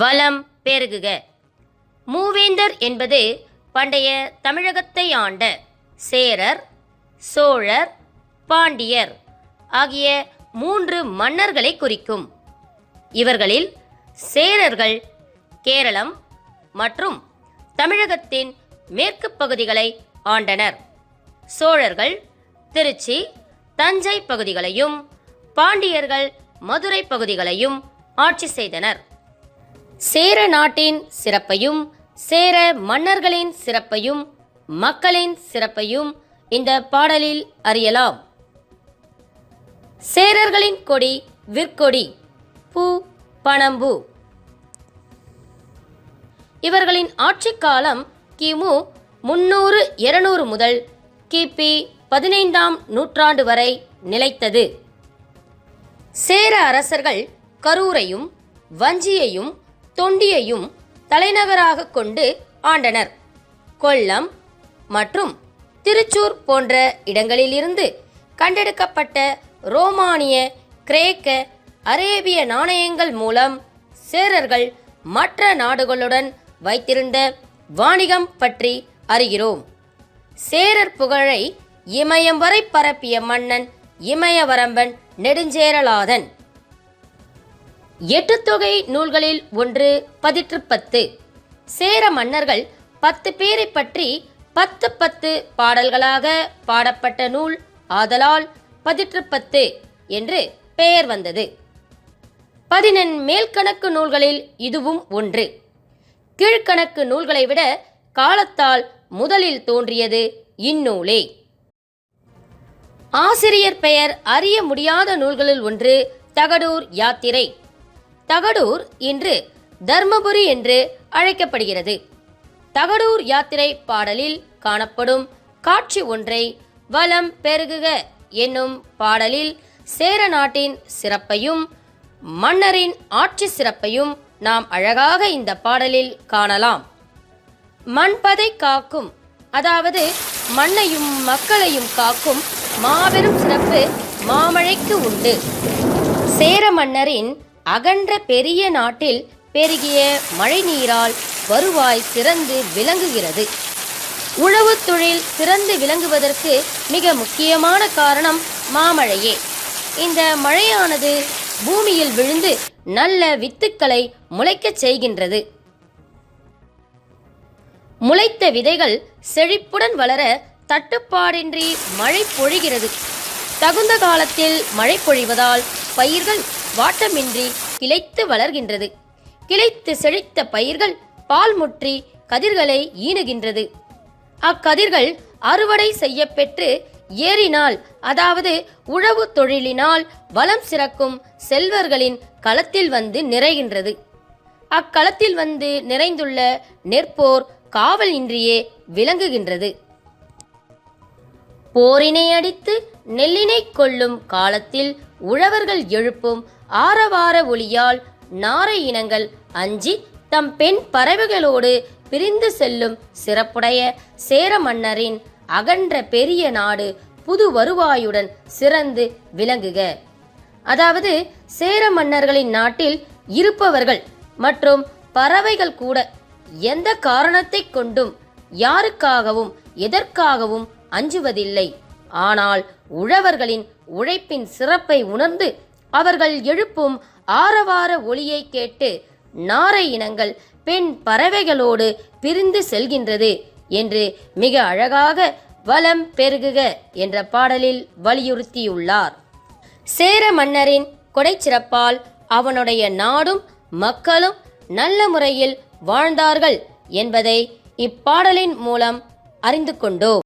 வளம் பெருகுக. மூவேந்தர் என்பது பண்டைய தமிழகத்தை ஆண்ட சேரர் சோழர் பாண்டியர் ஆகிய மூன்று மன்னர்களை குறிக்கும். இவர்களில் சேரர்கள் கேரளம் மற்றும் தமிழகத்தின் மேற்கு பகுதிகளை ஆண்டனர். சோழர்கள் திருச்சி தஞ்சை பகுதிகளையும் பாண்டியர்கள் மதுரை பகுதிகளையும் ஆட்சி செய்தனர். சேர நாட்டின் சிறப்பையும் சேர மன்னர்களின் சிறப்பையும் மக்களின் சிறப்பையும் இந்த பாடலில் அறியலாம். சேரர்களின் கொடி விற்கொடி பூ பணம்பு. இவர்களின் ஆட்சிக் காலம் கிமு முன்னூறு இருநூறு முதல் கிபி பதினைந்தாம் நூற்றாண்டு வரை நிலைத்தது. சேர அரசர்கள் கரூரையும் வஞ்சியையும் தொண்டியையும் தலைநகராக கொண்டு ஆண்டனர். கொல்லம் மற்றும் திருச்சூர் போன்ற இடங்களிலிருந்து கண்டெடுக்கப்பட்ட ரோமானிய கிரேக்க அரேபிய நாணயங்கள் மூலம் சேரர்கள் மற்ற நாடுகளுடன் வைத்திருந்த வாணிகம் பற்றி அறிகிறோம். சேரர் புகழை இமயம் வரை பரப்பிய மன்னன் இமயவரம்பன் நெடுஞ்சேரலாதன். எட்டுத்தொகை நூல்களில் ஒன்று பதிற்றுப்பத்து சேர மன்னர்கள் பத்து பேரை பற்றி பத்து பத்து பாடல்களாக பாடப்பட்ட நூல் ஆதலால் பதிற்றுப்பத்து என்று பெயர் வந்தது. பதினெண் மேல்கணக்கு நூல்களில் இதுவும் ஒன்று. கீழ்கணக்கு நூல்களை விட காலத்தால் முதலில் தோன்றியது இந்நூலே. ஆசிரியர் பெயர் அறிய முடியாத நூல்களில் ஒன்று தகடூர் யாத்திரை. தகடூர் இன்று தர்மபுரி என்று அழைக்கப்படுகிறது. தகடூர் யாத்திரை பாடலில் காணப்படும் காட்சி ஒன்றை வலம் பெருகுக என்னும் பாடலில் சேர நாட்டின் சிறப்பையும் மன்னரின் ஆட்சி சிறப்பையும் நாம் அழகாக இந்த பாடலில் காணலாம். மண்பதை காக்கும் அதாவது மண்ணையும் மக்களையும் காக்கும் மாபெரும் சிறப்பு மாமழைக்கு உண்டு. சேர மன்னரின் அகன்ற பெரிய நாட்டில் பெருகிய மழைநீரால் வருவாய் சிறந்து விளங்குகிறது. உழவுத் தொழில் சிறந்து விளங்குவதற்கு மிக முக்கியமான காரணம் மாமழையே. இந்த மழையானது பூமியில் விழுந்து நல்ல வித்துக்களை முளைக்கச் செய்கின்றது. முளைத்த விதைகள் செழிப்புடன் வளர தட்டுப்பாடின்றி மழை பொழிகிறது. தகுந்த காலத்தில் மழை பொழிவதால் பயிர்கள் வாட்டமின்றி கிளைத்து வளர்கின்றது. கிளைத்து செழித்த பயிர்கள் பால் முற்றி கதிர்களை ஈனுகின்றது அக்கதிர்கள் அறுவடை செய்யப்பெற்று ஏறினால் அதாவது உழவு தொழிலினால் வளம் சிறக்கும் செல்வர்களின் களத்தில் வந்து நிறைகின்றது. அக்களத்தில் வந்து நிறைந்துள்ள நெற்போர் காவல் இன்றியே விளங்குகின்றது. போரினை அடித்து நெல்லினை கொள்ளும் காலத்தில் உழவர்கள் எழுப்பும் ஆரவார ஒளியால் நாரை இனங்கள் அஞ்சி தம் பெண் பறவைகளோடு பிரிந்து செல்லும் சிறப்புடைய சேர மன்னரின் அகன்ற பெரிய நாடு புது வருவாயுடன் சிறந்து விளங்குக. அதாவது சேர மன்னர்களின் நாட்டில் இருப்பவர்கள் மற்றும் பறவைகள் கூட எந்த காரணத்தைக் கொண்டும் யாருக்காகவும் எதற்காகவும் அஞ்சுவதில்லை. ஆனால் உழவர்களின் உழைப்பின் சிறப்பை உணர்ந்து அவர்கள் எழுப்பும் ஆரவார ஒளியை கேட்டு நாரை இனங்கள் பெண் பறவைகளோடு பிரிந்து செல்கின்றது என்று மிக அழகாக வலம் பெருகுக என்ற பாடலில் வலியுறுத்தியுள்ளார். சேர மன்னரின் கொடைச்சிறப்பால் அவனுடைய நாடும் மக்களும் நல்ல முறையில் வாழ்ந்தார்கள் என்பதை இப்பாடலின் மூலம் அறிந்து கொண்டோம்.